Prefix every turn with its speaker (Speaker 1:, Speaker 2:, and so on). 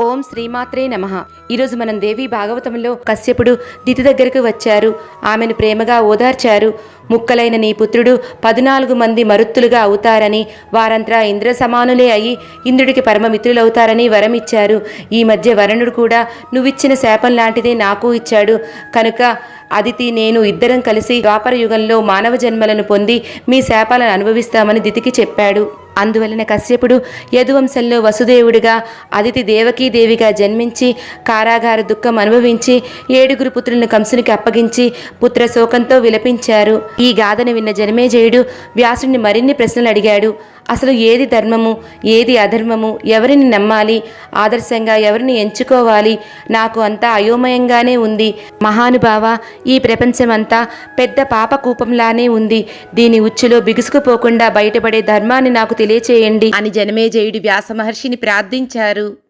Speaker 1: ఓం శ్రీమాత్రే నమ. ఈరోజు మనం దేవి భాగవతంలో కశ్యపుడు దితి దగ్గరకు వచ్చారు. ఆమెను ప్రేమగా ఓదార్చారు. ముక్కలైన నీ పుత్రుడు పద్నాలుగు మంది మరుత్తులుగా అవుతారని వారంతా ఇంద్ర సమానులే అయి ఇంద్రుడికి పరమమిత్రులవుతారని వరం ఇచ్చారు ఈ మధ్య వరుణుడు కూడా నువ్విచ్చిన శాపం లాంటిదే నాకు ఇచ్చాడు. కనుక అదితి నేను ఇద్దరం కలిసి ద్వాపర యుగంలో మానవ జన్మలను పొంది మీ శాపాలను అనుభవిస్తామని దితికి చెప్పాడు. అందువలన కశ్యపుడు యదువంశంలో వసుదేవుడిగా అదితి దేవకీదేవిగా జన్మించి కారాగార దుఃఖం అనుభవించి ఏడుగురు పుత్రులను కంసునికి అప్పగించి పుత్ర శోకంతో విలపించారు. ఈ గాథను విన్న జనమేజయుడు వ్యాసుడిని మరిన్ని ప్రశ్నలు అడిగాడు. అసలు ఏది ధర్మము ఏది అధర్మము ఎవరిని నమ్మాలి ఆదర్శంగా ఎవరిని ఎంచుకోవాలి నాకు అంతా అయోమయంగానే ఉంది. మహానుభావ ఈ ప్రపంచమంతా పెద్ద పాపకూపంలానే ఉంది. దీని ఉచ్చులో బిగుసుకుపోకుండా బయటపడే ధర్మాన్ని నాకు తెలియచేయండి. అని జనమేజయుడి వ్యాస మహర్షిని ప్రార్థించారు.